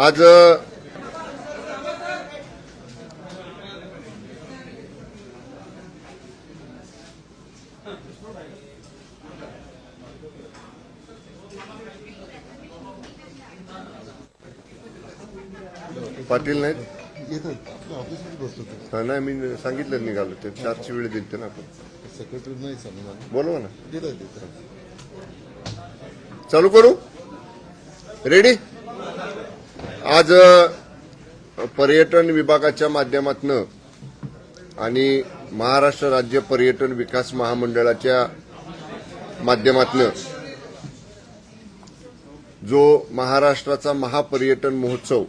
आज पाटील नाहीत? तो. हा, नाही मी सांगितलं निघालो. ते चारची वेळ दिली ना आपण. सेक्रेटरी नाही सांगणार बोलवा ना. चालू करू? रेडी आज पर्यटन विभागाच्या माध्यमातून आणि महाराष्ट्र राज्य पर्यटन विकास महामंडळाच्या माध्यमातून जो महाराष्ट्राचा महापर्यटन महोत्सव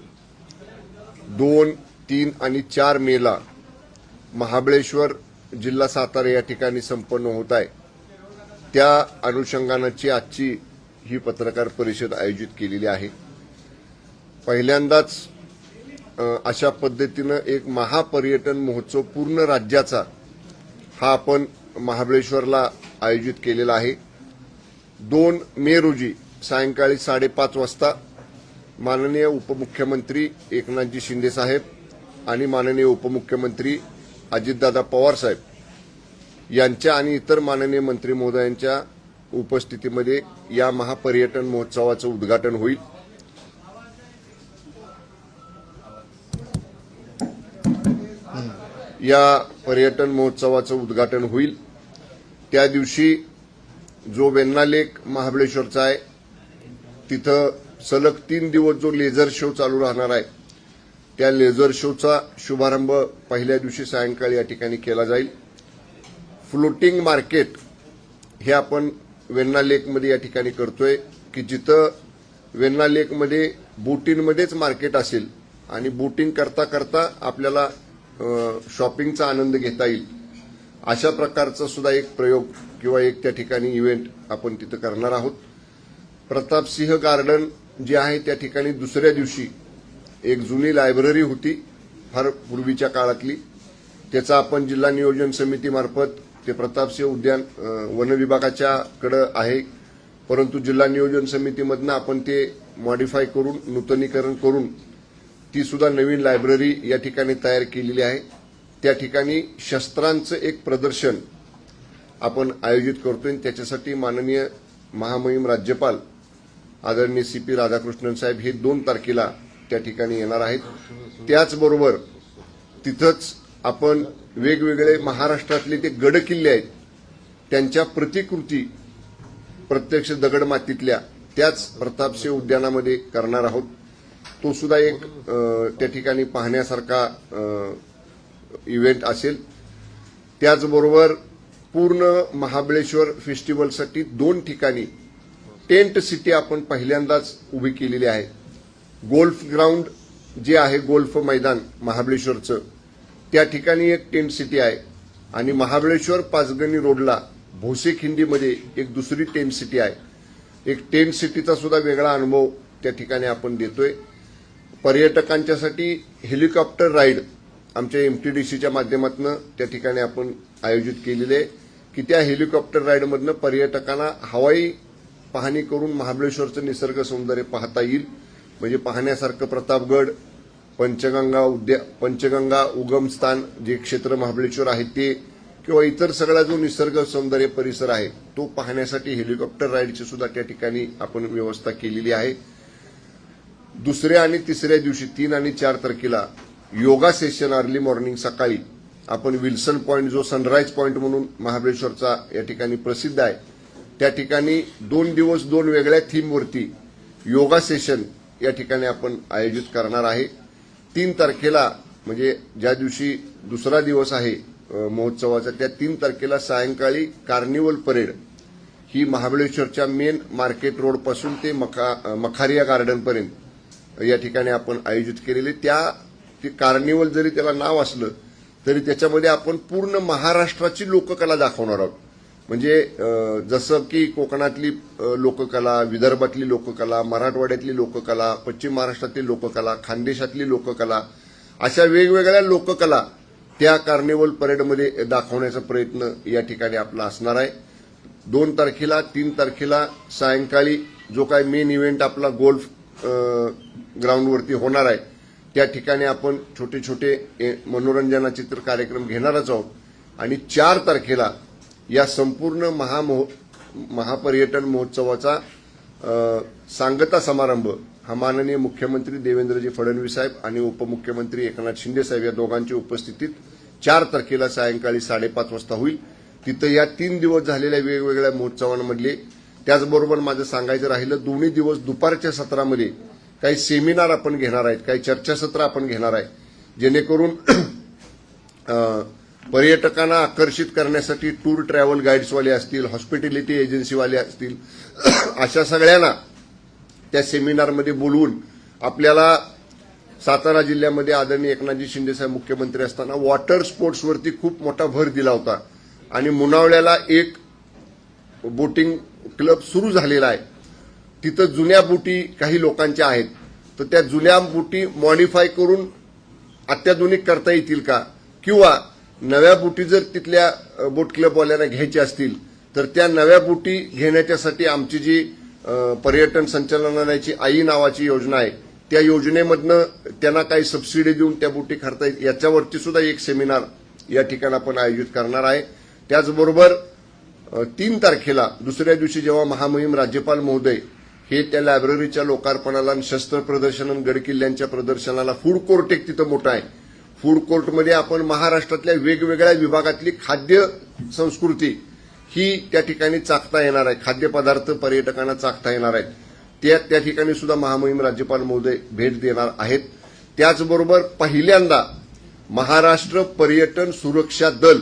दोन तीन आणि चार मेला महाबळेश्वर जिल्हा सातारा या ठिकाणी संपन्न होत आहे. त्या अनुषंगानाची आजची ही पत्रकार परिषद आयोजित केलेली आहे. पहिल्यांदाच अशा पद्धतीनं एक महापर्यटन महोत्सव पूर्ण राज्याचा हा आपण महाबळेश्वरला आयोजित केलेला आहे. दोन मे रोजी सायंकाळी साडेपाच वाजता माननीय उपमुख्यमंत्री एकनाथजी शिंदेसाहेब आणि माननीय उपमुख्यमंत्री अजितदादा पवार साहेब यांच्या आणि इतर माननीय मंत्री महोदयांच्या उपस्थितीमध्ये या महापर्यटन महोत्सवाचं उद्घाटन होईल. या पर्यटन महोत्सवाचं उद्घाटन होईल. त्या दिवशी जो वेन्नालेक लेक महाबळेश्वरचा आहे तिथं सलग तीन दिवस जो लेझर शो चालू राहणार आहे त्या लेझर शोचा शुभारंभ पहिल्या दिवशी सायंकाळी या ठिकाणी केला जाईल. फ्लोटिंग मार्केट हे आपण वेन्ना लेकमध्ये या ठिकाणी करतोय की जिथं वेन्ना लेकमध्ये बोटींमध्येच मार्केट असेल आणि बोटिंग करता करता आपल्याला शॉपिंगचा आनंद घेता येईल. अशा प्रकारचा सुद्धा एक प्रयोग किंवा एक त्या ठिकाणी इव्हेंट आपण तिथं करणार आहोत. प्रतापसिंह गार्डन जे आहे त्या ठिकाणी दुसऱ्या दिवशी एक जुनी लायब्ररी होती फार पूर्वीच्या काळातली. त्याचा आपण जिल्हा नियोजन समितीमार्फत ते प्रतापसिंह उद्यान वनविभागाच्याकडं वन विभागाच्याकडं आहे. परंतु जिल्हा नियोजन समितीमधनं आपण ते मॉडिफाय करून नूतनीकरण करून ती सुद्धा नवीन लायब्ररी या ठिकाणी तयार केलेली आहे. त्या ठिकाणी शस्त्रांचं एक प्रदर्शन आपण आयोजित करतोय आणि त्याच्यासाठी माननीय महामहिम राज्यपाल आदरणीय सी पी राधाकृष्णन साहेब हे दोन तारखेला त्या ठिकाणी येणार आहेत. त्याचबरोबर तिथंच आपण वेगवेगळे महाराष्ट्रातले ते गड किल्ले आहेत त्यांच्या प्रतिकृती प्रत्यक्ष दगडमातीतल्या त्याच प्रतापसिंह उद्यानामध्ये करणार आहोत. तो सुद्धा एक त्या ठिकाणी पाहण्यासारखा इव्हेंट असेल. त्याचबरोबर पूर्ण महाबळेश्वर फेस्टिवलसाठी दोन ठिकाणी टेंट सिटी आपण पहिल्यांदाच उभी केलेली आहे. गोल्फ ग्राउंड जे आहे गोल्फ मैदान महाबळेश्वरचं त्या ठिकाणी एक टेंट सिटी आहे. आणि महाबळेश्वर पाचगणी रोडला भोसेखिंडीमध्ये एक दुसरी टेंट सिटी आहे. एक टेंट सिटीचा सुद्धा वेगळा अनुभव त्या ठिकाणी आपण देतोय. पर्यटकांच्यासाठी हेलिकॉप्टर राईड आमच्या एमटीडीसीच्या माध्यमातून त्या ठिकाणी आपण आयोजित केलेले आहे. की त्या हेलिकॉप्टर राईडमधनं पर्यटकांना हवाई पाहणी करून महाबळेश्वरचं निसर्ग सौंदर्य पाहता येईल. म्हणजे पाहण्यासारखं प्रतापगड पंचगंगा उद्या पंचगंगा उगमस्थान जे क्षेत्र महाबळेश्वर आहे ते किंवा इतर सगळा जो निसर्ग सौंदर्य परिसर आहे तो पाहण्यासाठी हेलिकॉप्टर राईडची सुद्धा त्या ठिकाणी आपण व्यवस्था केलेली आहे. दुसऱ्या आणि तिसऱ्या दिवशी तीन आणि चार तारखेला योगा सेशन अर्ली मॉर्निंग सकाळी. आपण विल्सन पॉईंट जो सनराईज पॉईंट म्हणून महाबळेश्वरचा या ठिकाणी प्रसिद्ध आहे त्या ठिकाणी दोन दिवस दोन वेगळ्या थीमवरती योगा सेशन या ठिकाणी आपण आयोजित करणार आहे. तीन तारखेला म्हणजे ज्या दिवशी दुसरा दिवस आहे महोत्सवाचा त्या तीन तारखेला सायंकाळी कार्निवल परेड ही महाबळेश्वरच्या मेन मार्केट रोडपासून ते मखा मखारिया गार्डनपर्यंत या ठिकाणी आपण आयोजित केलेले त्या ते कार्निवल जरी त्याला नाव असलं तरी त्याच्यामध्ये आपण पूर्ण महाराष्ट्राची लोककला दाखवणार आहोत. म्हणजे जसं की कोकणातली लोककला विदर्भातली लोककला मराठवाड्यातली लोककला पश्चिम महाराष्ट्रातली लोककला खानदेशातली लोककला अशा वेगवेगळ्या लोककला त्या कार्निवल परेडमध्ये दाखवण्याचा प्रयत्न या ठिकाणी आपला असणार आहे. दोन तारखेला तीन तारखेला सायंकाळी जो काय मेन इव्हेंट आपला गोल्फ ग्राउंडवरती होणार आहे. त्या ठिकाणी आपण छोटे छोटे ए, मनोरंजनाचे तर कार्यक्रम घेणारच आहोत. आणि चार तारखेला या संपूर्ण महामहो महापर्यटन महोत्सवाचा सांगता समारंभ हा माननीय मुख्यमंत्री देवेंद्रजी फडणवीस साहेब आणि उपमुख्यमंत्री एकनाथ शिंदे साहेब या दोघांच्या उपस्थितीत चार तारखेला सायंकाळी साडेपाच वाजता होईल. तिथं या तीन दिवस झालेल्या वेगवेगळ्या महोत्सवांमधले त्याचबरोबर माझं सांगायचं राहिलं दोन्ही दिवस दुपारच्या सत्रामध्ये काही सेमिनार आपण घेणार आहेत काही चर्चासत्र आपण घेणार आहे जेणेकरून पर्यटकांना आकर्षित करण्यासाठी टूर ट्रॅव्हल गाईड्सवाले असतील हॉस्पिटॅलिटी एजन्सीवाले असतील अशा सगळ्यांना त्या सेमिनारमध्ये बोलवून आपल्याला सातारा जिल्ह्यामध्ये आदरणीय एकनाथजी शिंदेसाहेब मुख्यमंत्री असताना वॉटर स्पोर्ट्सवरती खूप मोठा भर दिला होता. आणि मुनावळ्याला एक बोटिंग क्लब सुरू झालेला आहे. तिथं जुन्या बोटी काही लोकांच्या आहेत. तर त्या जुन्या बोटी मॉडिफाय करून अत्याधुनिक करता येतील का? किंवा नव्या बोटी जर तिथल्या बोट क्लबवाल्यांना घ्यायच्या असतील तर त्या नव्या बोटी घेण्याच्यासाठी आमची जी पर्यटन संचालनालयाची आई नावाची योजना आहे त्या योजनेमधनं त्यांना काही सबसिडी देऊन त्या बोटी करता येईल. याच्यावरती सुद्धा एक सेमिनार या ठिकाणी आपण आयोजित करणार आहे. त्याचबरोबर तीन तारखेला दुसऱ्या दिवशी जेव्हा महामहिम राज्यपाल महोदय हे त्या लायब्ररीच्या लोकार्पणाला आणि शस्त्र प्रदर्शन आणि गडकिल्ल्यांच्या प्रदर्शनाला फूड कोर्ट एक तिथं मोठं आहे. फूड कोर्टमध्ये आपण महाराष्ट्रातल्या वेगवेगळ्या विभागातली खाद्य संस्कृती ही त्या ठिकाणी चाकता येणार आहे. खाद्यपदार्थ पर्यटकांना चाकता येणार आहेत. त्या त्या ठिकाणी सुद्धा महामहिम राज्यपाल महोदय भेट देणार आहेत. त्याचबरोबर पहिल्यांदा महाराष्ट्र पर्यटन सुरक्षा दल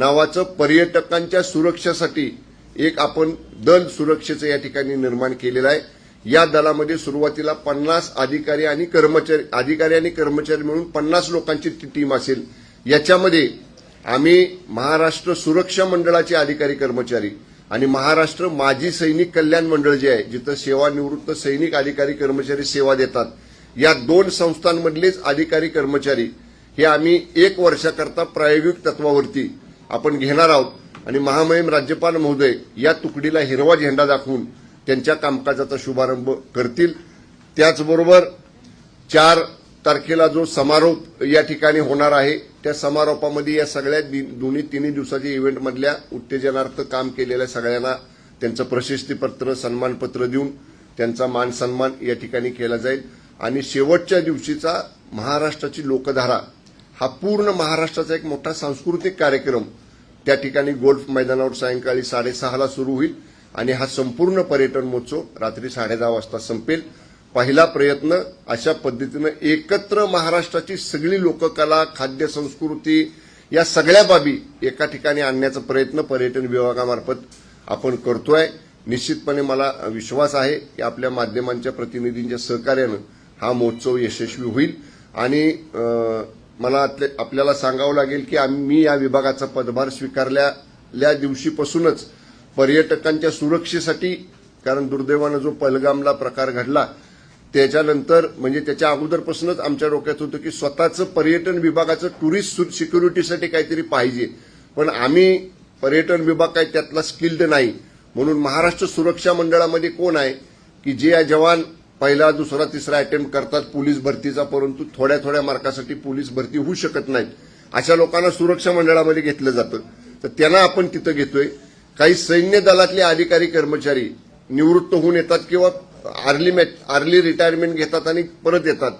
नावाचं पर्यटकांच्या सुरक्षेसाठी एक आपण दल सुरक्षेचं या ठिकाणी निर्माण केलेलं आहे. या दलामध्ये सुरुवातीला पन्नास अधिकारी आणि कर्मचारी अधिकारी आणि कर्मचारी मिळून पन्नास लोकांची ती टीम असेल. याच्यामध्ये आम्ही महाराष्ट्र सुरक्षा मंडळाचे अधिकारी कर्मचारी आणि महाराष्ट्र माजी सैनिक कल्याण मंडळ जे आहे जिथं सेवानिवृत्त सैनिक अधिकारी कर्मचारी सेवा देतात या दोन संस्थांमधलेच अधिकारी कर्मचारी हे आम्ही एक वर्षाकरता प्रायोगिक तत्वावरती आपण घेणार आहोत. आणि महामहिम राज्यपाल महोदय या तुकडीला हिरवा झेंडा दाखवून त्यांच्या कामकाजाचा शुभारंभ करतील. त्याचबरोबर चार तारखेला जो समारोप या ठिकाणी होणार आहे त्या समारोपामध्ये या सगळ्या दि- दोन्ही तिन्ही दिवसाच्या इव्हेंटमधल्या उत्तेजनार्थ काम केलेल्या सगळ्यांना त्यांचं प्रशस्तीपत्र सन्मानपत्र देऊन त्यांचा मान सन्मान या ठिकाणी केला जाईल. आणि शेवटच्या दिवशीचा महाराष्ट्राची लोकधारा हा पूर्ण महाराष्ट्राचा एक मोठा सांस्कृतिक कार्यक्रम त्या ठिकाणी गोल्फ मैदानावर सायंकाळी साडेसहाला सुरू होईल आणि हा संपूर्ण पर्यटन महोत्सव रात्री साडेदहा वाजता संपेल. पहिला प्रयत्न अशा पद्धतीनं एकत्र महाराष्ट्राची सगळी लोककला खाद्य संस्कृती या सगळ्या बाबी एका ठिकाणी आणण्याचा प्रयत्न पर्यटन विभागामार्फत आपण करतोय. निश्चितपणे मला विश्वास आहे की आपल्या माध्यमांच्या प्रतिनिधींच्या सहकार्यानं हा महोत्सव यशस्वी होईल. आणि मला आपल्याला सांगावं लागेल की आम्ही मी या विभागाचा पदभार स्वीकारल्या दिवशीपासूनच पर्यटकांच्या सुरक्षेसाठी कारण दुर्दैवानं जो पहलगामला प्रकार घडला त्याच्यानंतर म्हणजे त्याच्या अगोदरपासूनच आमच्या डोक्यात होतं की स्वतःचं पर्यटन विभागाचं टुरिस्ट सिक्युरिटीसाठी काहीतरी पाहिजे. पण आम्ही पर्यटन विभाग काही त्यातला स्किल्ड नाही. म्हणून महाराष्ट्र सुरक्षा मंडळामध्ये कोण आहे की जे या जवान पहिला दुसरा तिसरा अटेम्प्ट करतात पोलीस भरतीचा परंतु थोड्या थोड्या मार्कासाठी पोलीस भरती होऊ शकत नाहीत. अशा लोकांना सुरक्षा मंडळामध्ये घेतलं जातं. तर त्यांना आपण तिथं घेतोय. काही सैन्य दलातले अधिकारी कर्मचारी निवृत्त होऊन येतात किंवा आर्ली मॅच आर्ली रिटायरमेंट घेतात आणि परत येतात.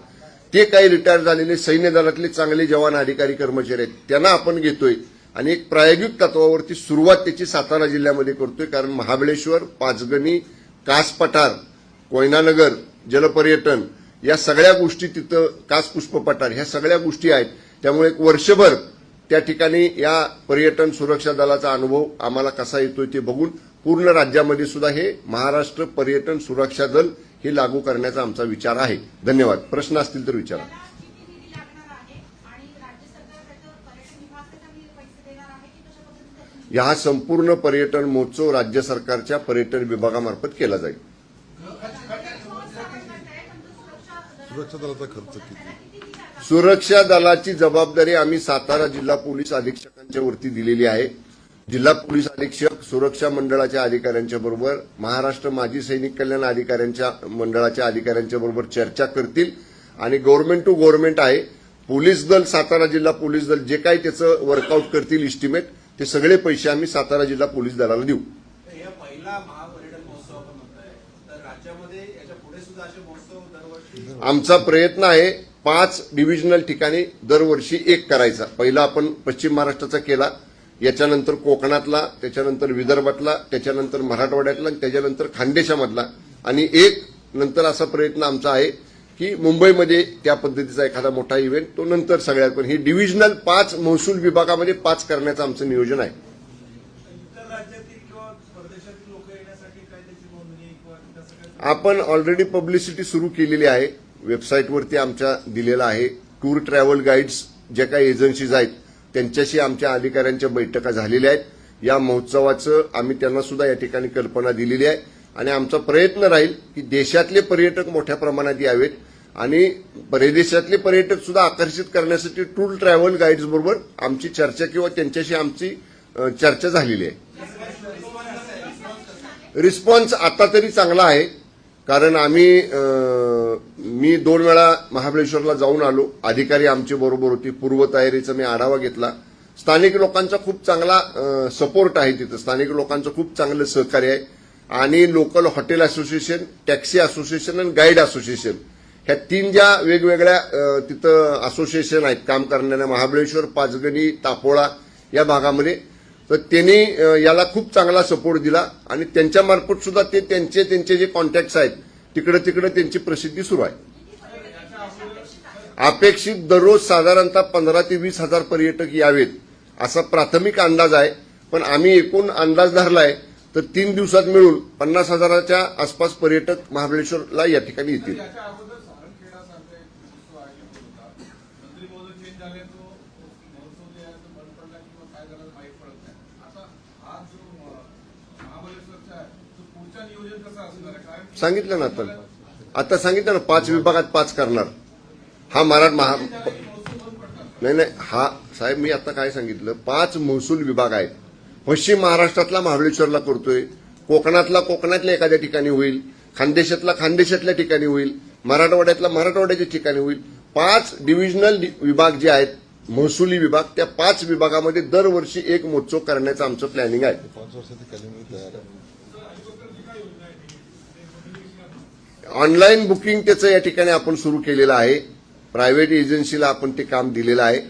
ते काही रिटायर झालेले सैन्य दलातले चांगले जवान अधिकारी कर्मचारी आहेत. त्यांना आपण घेतोय. आणि एक प्रायोगिक तत्वावरती सुरुवात त्याची सातारा जिल्ह्यामध्ये करतोय. कारण महाबळेश्वर पाचगणी कास पठार कोयनानगर जलपर्यटन या सगळ्या गोष्टी तिथं कास पुष्प पठार ह्या सगळ्या गोष्टी आहेत. त्यामुळे एक वर्षभर त्या ठिकाणी या पर्यटन सुरक्षा दलाचा अनुभव आम्हाला कसा येतोय ते बघून पूर्ण राज्यामध्ये सुद्धा हे महाराष्ट्र पर्यटन सुरक्षा दल हे लागू करण्याचा आमचा विचार आहे. धन्यवाद. प्रश्न असतील तर विचारा. त्याला हा संपूर्ण पर्यटन महोत्सव राज्य सरकारच्या पर्यटन विभागामार्फत केला जाईल. सुरक्षा दलाचा खर्च किती? सुरक्षा दलाची जबाबदारी आम्ही सातारा जिल्हा पोलीस अधीक्षकांच्या वरती दिलेली आहे. जिल्हा पोलीस अधीक्षक सुरक्षा मंडळाच्या अधिकाऱ्यांच्या बरोबर महाराष्ट्र माजी सैनिक कल्याण अधिकाऱ्यांच्या मंडळाच्या अधिकाऱ्यांच्या बरोबर चर्चा करतील. आणि गव्हर्नमेंट टू गव्हर्नमेंट आहे. पोलीस दल सातारा जिल्हा पोलीस दल जे काही त्याचं वर्कआउट करतील इस्टिमेट ते सगळे पैसे आम्ही सातारा जिल्हा पोलीस दलाला देऊ तर हे पहिला महापर्यटन महोत्सव आपण म्हणताय तर राज्यामध्ये याच्यापुढे सुद्धा असे महोत्सव दरवर्षी आमचा प्रयत्न आहे पाच डिव्हिजनल ठिकाणी दरवर्षी एक करायचा. पहिला आपण पश्चिम महाराष्ट्राचा केला. याच्यानंतर कोकणातला त्याच्यानंतर विदर्भातला त्याच्यानंतर मराठवाड्यातला आणि त्याच्यानंतर खानदेशामधला. आणि एक नंतर असा प्रयत्न आमचा आहे की मुंबईमध्ये त्या पद्धतीचा एखादा मोठा इव्हेंट तो नंतर सगळ्यात पण. ही डिव्हिजनल पाच महसूल विभागामध्ये पाच करण्याचं आमचं नियोजन आहे. आपण ऑलरेडी पब्लिसिटी सुरू केलेली आहे. वेबसाईटवरती आमच्या दिलेला आहे. टूर ट्रॅव्हल गाईड्स ज्या काही एजन्सीज आहेत त्यांच्याशी आमच्या अधिकाऱ्यांच्या बैठका झालेल्या आहेत. या महोत्सवाचं आम्ही त्यांना सुद्धा या ठिकाणी कल्पना दिलेली आहे. आणि आमचा प्रयत्न राहील की देशातले पर्यटक मोठ्या प्रमाणात यावेत आणि परदेशातले पर्यटक सुद्धा आकर्षित करण्यासाठी टूर ट्रॅव्हल गाईड्स बरोबर आमची चर्चा किंवा त्यांच्याशी आमची चर्चा झालेली आहे. रिस्पॉन्स आता तरी चांगला आहे. कारण आम्ही मी दोन वेळा महाबळेश्वरला जाऊन आलो. अधिकारी आमचे बरोबर होती. पूर्वतयारीचा मी आढावा घेतला. स्थानिक लोकांचा खूप चांगला सपोर्ट आहे तिथं. स्थानिक लोकांचं खूप चांगलं सहकार्य आहे. आणि local hotel association taxi association आणि गाईड असोसिएशन ह्या तीन ज्या वेगवेगळ्या तिथं असोसिएशन आहेत काम करणाऱ्या महाबळेश्वर पाचगणी तापोळा या भागामध्ये तर त्यांनी याला खूप चांगला सपोर्ट दिला आणि त्यांच्या मार्फत सुद्धा ते त्यांचे त्यांचे जे कॉन्टॅक्ट्स आहेत तिकडे तिकडे त्यांची प्रसिद्धी सुरू आहे. अपेक्षित दररोज साधारणतः पंधरा ते वीस हजार पर्यटक यावेत असा प्राथमिक अंदाज आहे. पण आम्ही एकूण अंदाज धरलाय तर तीन दिवसात मिळून पन्नास हजाराच्या आसपास पर्यटक महाबळेश्वरला या ठिकाणी येतील याच्या अगोदर सारंगखेडासारखा एक महोत्सव आयोजित होता मंत्री महोदय चेंज झाले तो महोत्सव जे आहे तो बंद पडला किंवा काय झालं माहीत पडत नाही आता हा जो अं, महाबळेश्वरचा आहे तो पुढच्या नियोजन कसं असणार आहे कारण की सांगितलं ना आता आता सांगितलं ना पाच विभागात पाच करणार. हा मराठ महा नाही नाही हा साहेब मी आता काय सांगितलं? पाच महसूल विभाग आहेत. पश्चिम महाराष्ट्रातला महाबळेश्वरला करतोय. कोकणातला कोकणातल्या एखाद्या ठिकाणी होईल. खानदेशातला खानदेशातल्या ठिकाणी होईल. मराठवाड्यातला मराठवाड्याच्या ठिकाणी होईल. पाच डिव्हिजनल विभाग जे आहेत महसुली विभाग त्या पाच विभागामध्ये दरवर्षी एक महोत्सव करण्याचं आमचं प्लॅनिंग आहे पाच वर्षाची कॅलेंडर तयार आहे ऑनलाईन बुकिंग त्याचं या ठिकाणी आपण सुरू केलेलं आहे. प्रायव्हेट एजन्सीला आपण ते काम दिलेलं आहे.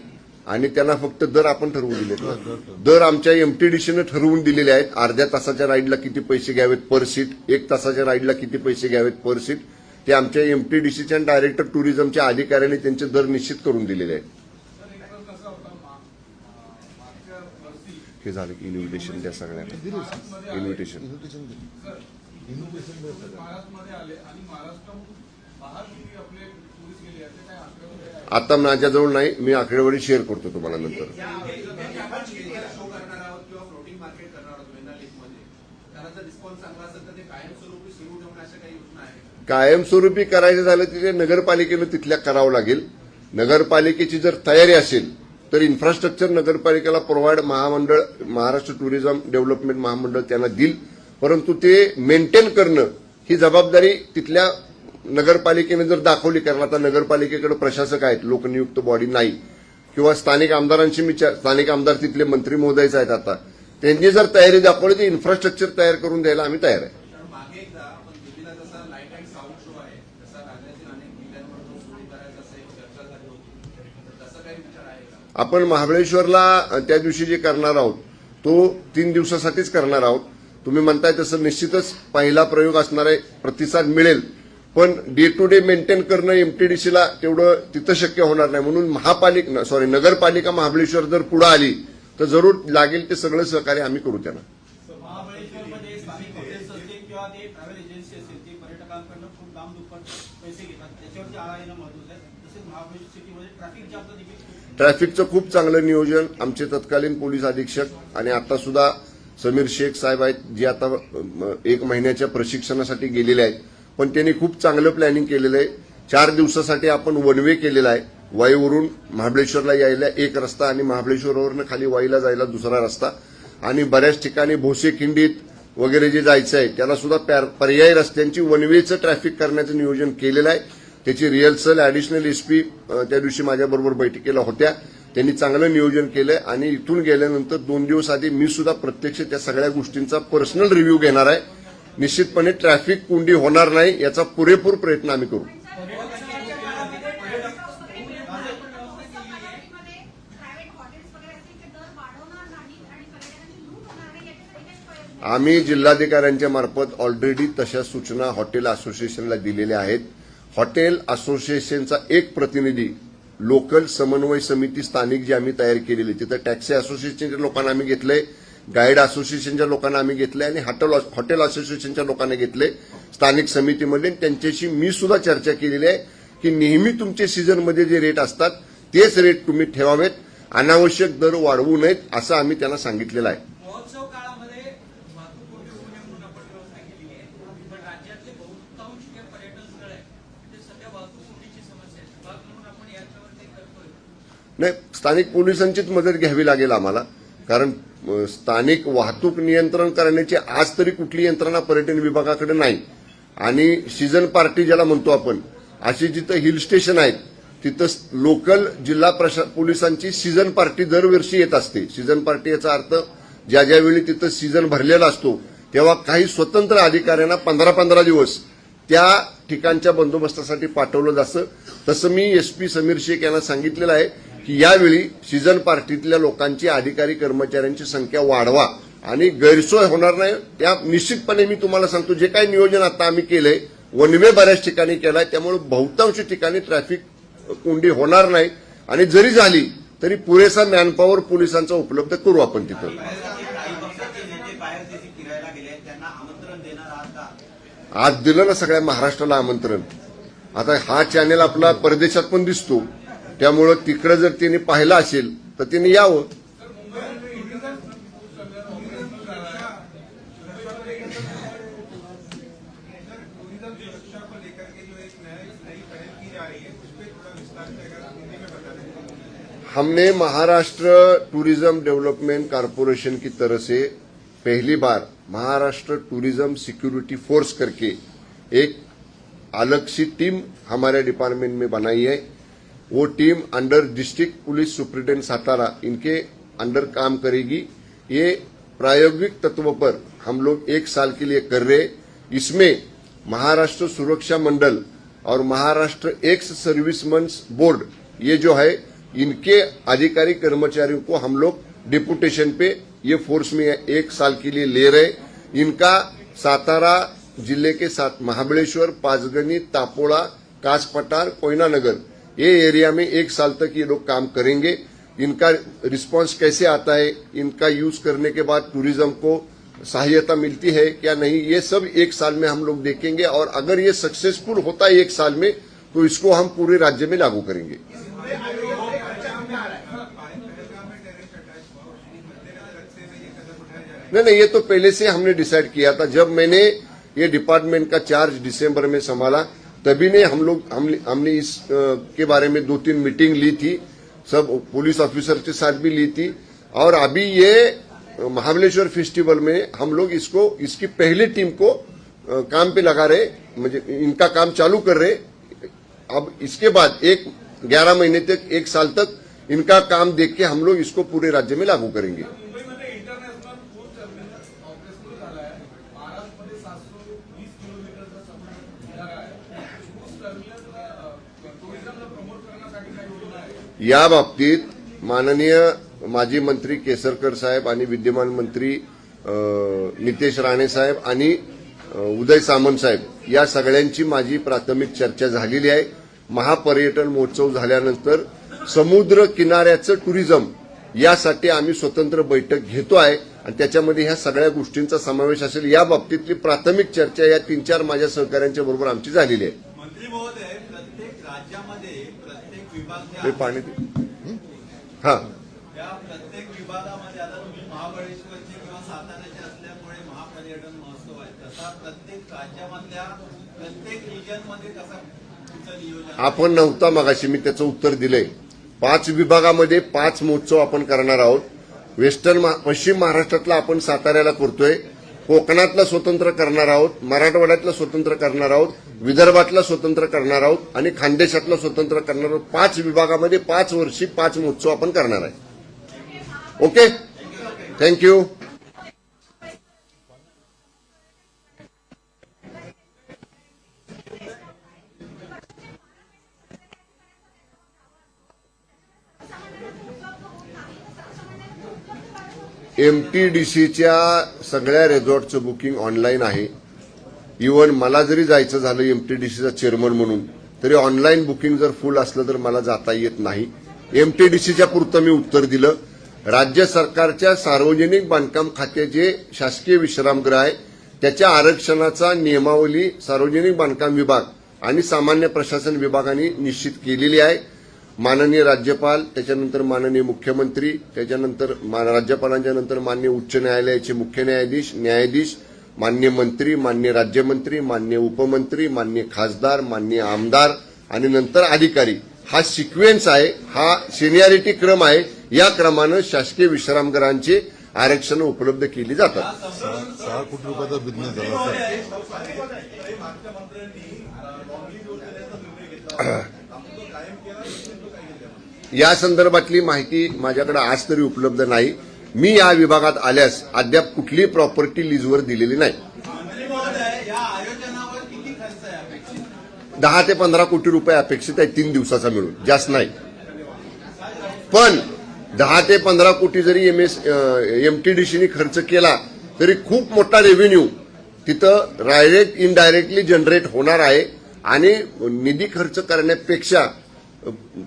आणि त्यांना फक्त दर आपण ठरवून दिलेत. ना दर आमच्या एमटीडीसीनं ठरवून दिलेले आहेत. अर्ध्या तासाच्या राईडला किती पैसे घ्यावेत पर सीट एक तासाच्या राईडला किती पैसे घ्यावेत पर सीट ते आमच्या एमटीडीसीच्या डायरेक्टर टुरिझमच्या अधिकाऱ्यांनी त्यांचे दर निश्चित करून दिलेले आहेत. हे झालं की इन्व्हिटेशन द्या सगळ्यांना. इन्व्हिटेशन महाराष्ट्रामध्ये आले आणि महाराष्ट्रामधून बाहेर आपले टुरिस्ट गेले याचे काय आकडेवारी आहे आता माझ्याजवळ नाही मी आकडेवारी शेअर करतो तुम्हाला नंतर. कायमस्वरूपी करायचं झालं तिथे नगरपालिकेनं तिथल्या करावं लागेल. नगरपालिकेची जर तयारी असेल तर इन्फ्रास्ट्रक्चर नगरपालिकेला प्रोव्हाइड महामंडळ महाराष्ट्र टुरिझम डेव्हलपमेंट महामंडळ त्यांना देईल. परंतु ते मेंटेन करणं ही जबाबदारी तिथल्या नगरपालिकेने जर दाखवली कारण आता नगरपालिकेकडे प्रशासक आहेत लोकनियुक्त बॉडी नाही किंवा स्थानिक आमदारांशी मी स्थानिक आमदार तिथले मंत्री महोदयच आहेत आता त्यांनी जर तयारी दाखवली तर इन्फ्रास्ट्रक्चर तयार करून द्यायला आम्ही तयार आहे. आपण महाबळेश्वरला त्या दिवशी जे करणार आहोत तो तीन दिवसासाठीच करणार आहोत. तुम्ही म्हणताय तसं निश्चितच पहिला प्रयोग असणार आहे प्रतिसाद मिळेल. पण डे टू डे मेंटेन करणं एमटीडीसीला तेवढं तिथं शक्य होणार नाही. म्हणून महापालिका सॉरी नगरपालिका महाबळेश्वर जर पुढे आली तर जरूर लागेल ते सगळं सहकार्य आम्ही करू त्यांना. ट्रॅफिकचं खूप चांगलं नियोजन आमचे तत्कालीन पोलीस अधीक्षक आणि आता सुद्धा समीर शेख साहेब आहेत जे आता एक महिन्याच्या प्रशिक्षणासाठी गेलेले आहेत. पण त्यांनी खूप चांगलं प्लॅनिंग केलेलं आहे. चार दिवसासाठी आपण वन वे केलेला आहे. वाईवरून महाबळेश्वरला यायला एक रस्ता आणि महाबळेश्वरवरून खाली वाईला जायला दुसरा रस्ता. आणि बऱ्याच ठिकाणी भोसे खिंडीत वगैरे जे जायचं आहे त्याला सुद्धा प्यार- पर्यायी रस्त्यांची वन वेचं ट्रॅफिक करण्याचं नियोजन केलेलं आहे. त्याची रिहर्सल ऍडिशनल एसपी त्या दिवशी माझ्याबरोबर बैठकीला होत्या. त्यांनी चांगलं नियोजन केलंय आणि इथून गेल्यानंतर दोन दिवस आधी मी सुद्धा प्रत्यक्ष त्या सगळ्या गोष्टींचा पर्सनल रिव्ह्यू घेणार आहे. निश्चितपणे ट्रॅफिक कोंडी होणार नाही याचा पुरेपूर प्रयत्न आम्ही करू. आम्ही जिल्हाधिकाऱ्यांच्या मार्फत ऑलरेडी तशा सूचना हॉटेल असोसिएशनला दिलेल्या आहेत. हॉटेल असोसिएशनचा एक प्रतिनिधी लोकल समन्वय समिती स्थानिक जी आम्ही तयार केलेली तिथं टॅक्सी असोसिएशनच्या लोकांना आम्ही घेतलंय गाईड असोसिएशनच्या लोकांना आम्ही घेतले आणि हॉटेल हॉटेल असोसिएशनच्या लोकांना घेतले स्थानिक समितीमध्ये. त्यांच्याशी मी सुद्धा चर्चा केलेली आहे की नेहमी तुमचे सीझनमध्ये जे रेट असतात तेच रेट तुम्ही ठेवावेत. अनावश्यक दर वाढवू नयेत असं आम्ही त्यांना सांगितलेलं आहे महोत्सव काळामध्ये वाहतूक कोंडी होऊ नये म्हणून आपण व्यवस्था केलेली आहे पण राज्यातले बहुतांश जे पर्यटन स्थळ आहे ते सध्या वाहतूक कोंडीची समस्या आहे विभाग म्हणून आपण याच्यावर काही करतोय नाही स्थानिक पोलिसांचीच मदत घ्यावी लागेल आम्हाला. कारण स्थानिक वाहतूक नियंत्रण करण्याची आज तरी कुठली यंत्रणा पर्यटन विभागाकडे नाही. आणि सीझन पार्टी ज्याला म्हणतो आपण अशी जिथं हिल स्टेशन आहेत तिथं लोकल जिल्हा प्रशा पोलिसांची सीझन पार्टी दरवर्षी येत असते. सीझन पार्टी याचा अर्थ ज्या ज्यावेळी तिथं सीझन भरलेला असतो तेव्हा काही स्वतंत्र अधिकाऱ्यांना पंधरा पंधरा दिवस त्या ठिकाणच्या बंदोबस्तासाठी पाठवलं जातं. तसं मी एसपी समीर शेख यांना सांगितलेलं आहे की यावेळी सीझन पार्टीतल्या लोकांची अधिकारी कर्मचाऱ्यांची संख्या वाढवा. आणि गैरसोय होणार नाही त्या निश्चितपणे मी तुम्हाला सांगतो जे काही नियोजन आता आम्ही केलंय वनवे बऱ्याच ठिकाणी केलाय त्यामुळे बहुतांश ठिकाणी ट्रॅफिक कोंडी होणार नाही. आणि जरी झाली तरी पुरेसा मॅनपॉवर पोलिसांचा उपलब्ध करू आपण तिथं. आज दिलं ना सगळ्या महाराष्ट्राला आमंत्रण. आता हा चॅनेल आपला परदेशात पण दिसतो. त्यामुळं तिकडं जर त्यांनी पाहिलं असेल तर त्यांनी यावं. टूरिज्म सुरक्षा को लेकर के जो एक नई नई पहल की जा रही है उस पर थोड़ा विस्तार से अगर आप हिंदी में बता दें हमने महाराष्ट्र टूरिज्म डेवलपमेंट कारपोरेशन की तरफ से पहली बार महाराष्ट्र टूरिज्म सिक्योरिटी फोर्स करके एक अलग सी टीम हमारे डिपार्टमेंट में बनाई है। वो team under district police superintendent Satara, इनके अंडर काम करेगी। ये प्रायोगिक तत्व पर हम लोग एक साल के लिए कर रहे इसमें महाराष्ट्र सुरक्षा मंडल और महाराष्ट्र एक्स सर्विसमैन बोर्ड, ये जो है, इनके अधिकारी कर्मचारियों को हम लोग डिपुटेशन पे ये फोर्स में एक साल के लिए ले रहे इनका सातारा ज़िले के साथ महाबलेश्वर पाचगणी तापोड़ा कासपटार कोयना नगर ये एरिया में एक साल तक ये लोग काम करेंगे। इनका रिस्पांस कैसे आता है? इनका यूज़ करने के बाद टूरिज़्म को सहायता मिलती है क्या नहीं? ये सब एक साल में हम लोग देखेंगे और अगर ये सक्सेसफुल होता है एक साल में तो इसको हम पूरे राज्य में लागू करेंगे। नहीं नहीं, ये तो पहले से हमने डिसाइड किया था। जब मैंने ये डिपार्टमेंट का चार्ज दिसंबर में संभाला तभी ने हम लोग हम, हमने इस अ, के बारे में दो तीन मीटिंग ली थी। सब पुलिस ऑफिसर के साथ भी ली थी। और अभी ये महाबलेश्वर फेस्टिवल में हम लोग इसको इसकी पहली टीम को अ, काम पे लगा रहे मुझे इनका काम चालू कर रहे। अब इसके बाद एक ग्यारह महीने तक एक साल तक इनका काम देख के हम लोग इसको पूरे राज्य में लागू करेंगे। या बाबतीत माननीय माजी मंत्री केसरकर साहेब आणि विद्यमान मंत्री नितेश राणे साहेब आणि उदय सामंत साहेब या सगळ्यांची माझी प्राथमिक चर्चा झालेली आहे. महापर्यटन महोत्सव झाल्यानंतर समुद्र किनाऱ्याचं टुरिझम यासाठी आम्ही स्वतंत्र बैठक घेतो आहे आणि त्याच्यामध्ये ह्या सगळ्या गोष्टींचा समावेश असेल या बाबतीतली प्राथमिक चर्चा या तीन चार माझ्या सहकाऱ्यांच्या बरोबर आमची झालेली आहे मंत्री महोदय प्रत्येक राज्यामध्ये हे पाणी दे. हा. त्या प्रत्येक विभागामध्ये आता तुम्ही महाबळेश्वरचे किंवा साताऱ्याचे असल्यामुळे महापर्यटन महोत्सव आहे. तसा प्रत्येक राज्यामधल्या प्रत्येक रिजनमध्ये कसा तुमचं नियोजन आहे? आपण नव्हता मगाशी मी त्याचं उत्तर दिलंय. पाच विभागामध्ये पाच महोत्सव आपण करणार आहोत. वेस्टर्न पश्चिम महाराष्ट्रातला आपण साताऱ्याला करतोय. कोकणातलं स्वतंत्र करणार आहोत मराठवाड्यातलं स्वतंत्र करणार आहोत विदर्भातलं स्वतंत्र करणार आहोत आणि खानदेशातलं स्वतंत्र करणार आहोत. पाच विभागामध्ये पाच वर्षी पाच महोत्सव आपण करणार आहे. ओके? थँक्यू एमटीडीसीच्या सगळ्या रेझॉर्टचं बुकिंग ऑनलाईन आहे. इवन मला जरी जायचं झालं एमटीडीसीचा चेअरमन म्हणून तरी ऑनलाईन बुकिंग जर फुल असलं तर मला जाता येत नाही. एमटीडीसीच्या पुरतं मी उत्तर दिलं. राज्य सरकारच्या सार्वजनिक बांधकाम खात्याचे शासकीय विश्रामगृह आहे त्याच्या आरक्षणाचा नियमावली सार्वजनिक बांधकाम विभाग आणि सामान्य प्रशासन विभागाने निश्चित केलेली आहे. माननीय राज्यपाल त्याच्यानंतर माननीय मुख्यमंत्री त्याच्यानंतर राज्यपालांच्या नंतर मान्य उच्च न्यायालयाचे मुख्य न्यायाधीश न्यायाधीश मान्य मंत्री मान्य राज्यमंत्री मान्य उपमंत्री मान्य खासदार मान्य आमदार आणि नंतर अधिकारी. हा सिक्वेन्स आहे हा सिनियरिटी क्रम आहे. या क्रमानं शासकीय विश्रामगृहांचे आरक्षण उपलब्ध केली जातात. सहा कोटी रुपयाचा बिझनेस झाला या संदर्भातली माहिती माझ्याकडे आज तरी उपलब्ध नाही. मी या विभागात आल्यास अद्याप कुठली प्रॉपर्टी लीजवर दिलेली नाही. दहा ते पंधरा कोटी रुपये अपेक्षित आहे तीन दिवसाचा मिळून. जास्त नाही. पण दहा ते पंधरा कोटी जरी एम एस एमटीडीसीनी खर्च केला तरी खूप मोठा रेव्हेन्यू तिथं डायरेक्ट इनडायरेक्टली जनरेट होणार आहे. आणि निधी खर्च करण्यापेक्षा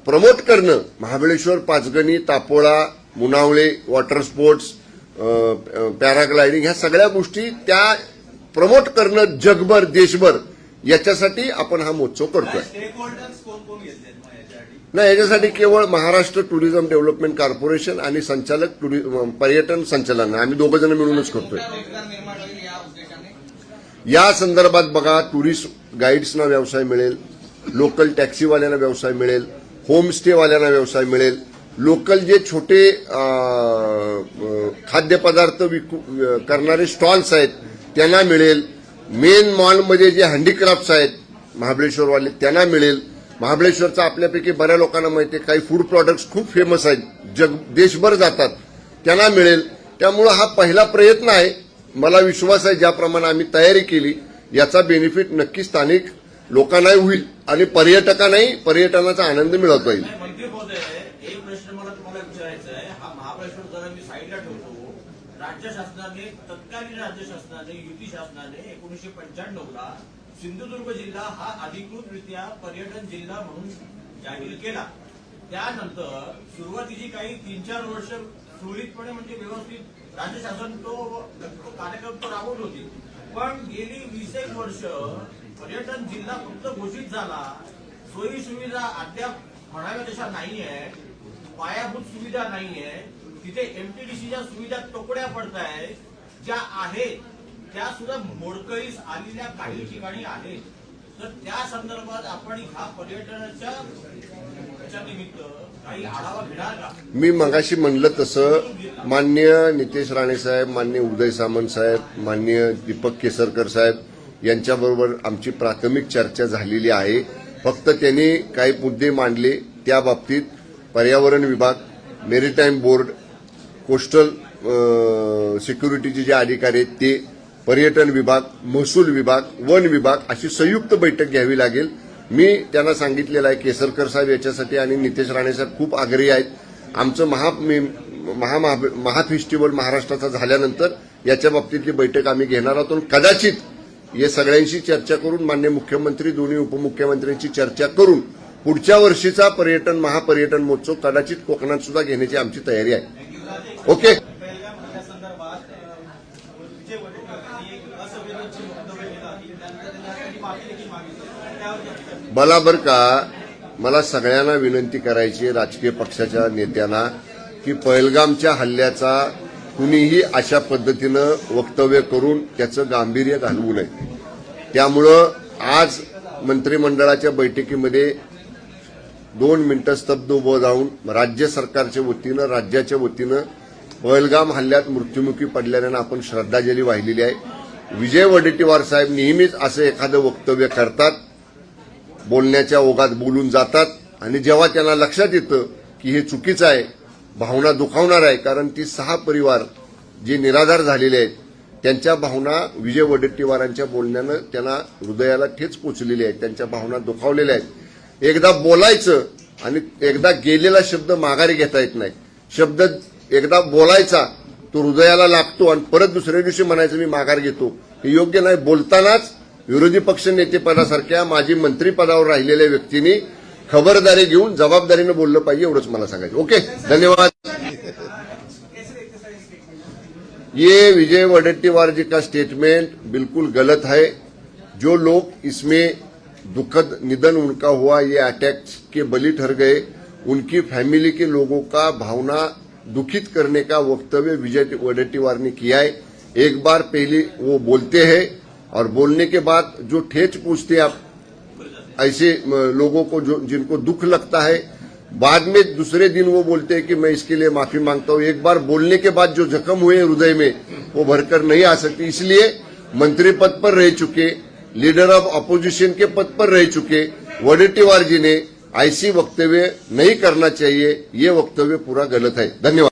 प्रमोट करणं. Mahabaleshwar Panchgani Tapola Munawale water sports paragliding ह्या सगळ्या गोष्टी त्या प्रमोट करणं जगभर देशभर याच्यासाठी आपण हा महोत्सव करतोय. नाही याच्यासाठी केवळ महाराष्ट्र टुरिझम डेव्हलपमेंट कॉर्पोरेशन आणि संचालक पर्यटन संचालन. आम्ही दोघं जण मिळूनच करतोय. या संदर्भात बघा टुरिस्ट गाईड्सना व्यवसाय मिळेल. लोकल टॅक्सीवाल्यांना व्यवसाय मिळेल होमस्टेवाल्यांना व्यवसाय मिळेल. लोकल जे छोटे खाद्यपदार्थ विकू करणारे स्टॉल्स आहेत त्यांना मिळेल. मेन मॉलमध्ये जे हँडीक्राफ्ट्स आहेत महाबळेश्वरवाले त्यांना मिळेल. महाबळेश्वरचा आपल्यापैकी बऱ्या लोकांना माहिती आहे काही फूड प्रॉडक्ट्स खूप फेमस आहेत जग देशभर जातात त्यांना मिळेल. त्यामुळं हा पहिला प्रयत्न आहे. मला विश्वास आहे ज्याप्रमाणे आम्ही तयारी केली याचा बेनिफिट नक्की स्थानिक लोकांनाही होईल. आणि पर्यटकांनाही पर्यटनाचा आनंद मिळत येईल एक प्रश्न मला तुम्हाला विचारायचा आहे. हा महाबळेश्वर जरा मी साईडला ठेवतो. राज्य शासनाने तत्कालीन राज्य शासनाने युती शासनाने एकोणीशे पंच्याण्णवला सिंधुदुर्ग जिल्हा हा अधिकृतरित्या पर्यटन जिल्हा म्हणून जाहीर केला. त्यानंतर सुरुवातीची काही तीन चार वर्ष सुरळीतपणे म्हणजे व्यवस्थित राज्य शासन तो तो कार्यक्रम तो राबवत होती. पण गेली वीस एक वर्ष पर्यटन जिल्हा फक्त घोषित झाला सोयी सुविधा अद्याप म्हणाव्या तशा नाहीये पायाभूत सुविधा नाहीये तिथे एमटीडीसीच्या सुविधा तोकड्या पडत आहेत ज्या आहेत त्या सुद्धा मोडकळीस आलेल्या काही ठिकाणी आहेत. तर त्या संदर्भात आपण ह्या पर्यटनाच्या निमित्त काही आढावा घेणार का? मी मगाशी म्हणलं तसं मान्य नितेश राणे साहेब मान्य उदय सामंत साहेब मान्य दीपक केसरकर साहेब यांच्याबरोबर आमची प्राथमिक चर्चा झालेली आहे. फक्त त्यांनी काही मुद्दे मांडले त्या बाबतीत पर्यावरण विभाग मेरीटाईम बोर्ड कोस्टल सिक्युरिटीचे जे अधिकारी आहेत ते पर्यटन विभाग महसूल विभाग वन विभाग अशी संयुक्त बैठक घ्यावी लागेल. मी त्यांना सांगितलेलं आहे केसरकर साहेब याच्यासाठी आणि नितेश राणे साहेब खूप आग्रही आहेत. आमचं महा महा महा महा फेस्टिवल महाराष्ट्राचा झाल्यानंतर याच्या बाबतीतली बैठक आम्ही घेणार आहोत. आणि कदाचित या सगळ्यांशी चर्चा करून मान्य मुख्यमंत्री दोन्ही उपमुख्यमंत्र्यांशी चर्चा करून पुढच्या वर्षीचा पर्यटन महापर्यटन महोत्सव कदाचित कोकणात सुद्धा घेण्याची आमची तयारी आहे. ओके? पहिल्या मला बर का मला सगळ्यांना विनंती करायची राजकीय पक्षाच्या नेत्यांना की पहलगामच्या हल्ल्याचा कुणीही अशा पद्धतीनं वक्तव्य करून त्याचं गांभीर्य घालवू नये. त्यामुळं आज मंत्रिमंडळाच्या बैठकीमध्ये दोन मिनिटं स्तब्ध उभं राहून राज्य सरकारच्या वतीनं राज्याच्या वतीनं पहलगाम हल्ल्यात मृत्युमुखी पडल्यानं आपण श्रद्धांजली वाहिलेली आहे. विजय वडेट्टीवार साहेब नेहमीच असं एखादं वक्तव्य करतात बोलण्याच्या ओघात बोलून जातात आणि जेव्हा त्यांना लक्षात येतं की हे चुकीचं आहे भावना दुखावणार आहे कारण ती सहा परिवार जे निराधार झालेले आहेत त्यांच्या भावना विजय वडेट्टीवारांच्या बोलण्यानं त्यांना हृदयाला ठेच पोचलेली आहे त्यांच्या भावना दुखावलेल्या आहेत. एकदा बोलायचं आणि एकदा गेलेला शब्द माघारी घेता येत नाही. शब्द एकदा बोलायचा तो हृदयाला लागतो आणि परत दुसऱ्या दिवशी म्हणायचं मी माघार घेतो. हे योग्य नाही. बोलतानाच विरोधी पक्ष नेतेपदासारख्या माजी मंत्रीपदावर राहिलेल्या व्यक्तींनी खबरदारी घेऊन जबाबदारीनं बोललं पाहिजे एवढंच मला सांगायचं. ओके? धन्यवाद. ये विजय वडेट्टीवार जी का स्टेटमेंट बिल्कुल गलत है। जो लोग इसमें दुखद निधन उनका हुआ, ये अटैक के बलि ठहर गए। उनकी फैमिली के लोगों का भावना दुखित करने का वक्तव्य विजय वडेट्टीवार ने किया है। एक बार पहले वो बोलते हैं और बोलने के बाद जो ठेच पूछते आप ऐसे लोगों को जो, जिनको दुख लगता है, बाद में दूसरे दिन वो बोलते हैं कि मैं इसके लिए माफ़ी माँगता हूँ। एक बार बोलने के बाद जो जख्म हुए हृदय में, वो भरकर नहीं आ सकती। इसलिए मंत्री पद पर रह चुके, लीडर ऑफ़ अपोजिशन के पद पर रह चुके वडेट्टीवार जी ने ऐसी वक्तव्य नहीं करना चाहिए। ये वक्तव्य पूरा गलत है। धन्यवाद।